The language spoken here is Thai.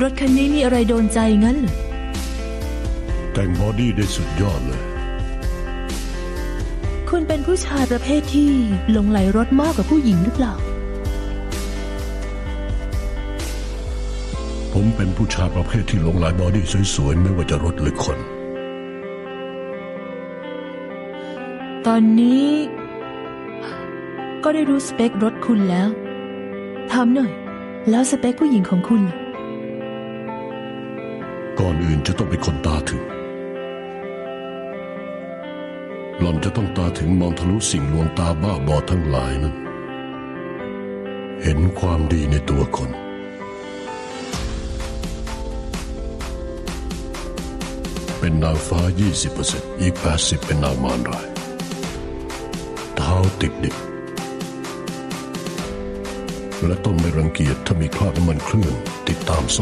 รถคันนี้มีอะไรโดนใจงั้นเหรอแต่งบอดี้ได้สุดยอดเลย คุณเป็นผู้ชายประเภทที่หลงไหลรถมากกว่าผู้หญิงหรือเปล่า ผมเป็นผู้ชายประเภทที่หลงไหลบอดี้สวยๆ ไม่ว่าจะรถหรือคน ตอนนี้ ก็ได้รู้สเปครถคุณแล้ว ถามหน่อย แล้วสเปคผู้หญิงของคุณล่ะ ก่อนอื่นจะต้องเป็นคนตาถึง หล่อนจะต้องตาถึงมองทะลุสิ่งลวงตาบ้าบอทั้งหลายนั้น เห็นความดีในตัวคนเป็นนางฟ้า 20%อีก 80 เป็นนางมารร้ายเท้าติดดิบและต้องไม่รังเกียจถ้ามีคราบน้ำมันเครื่องติดตามซอก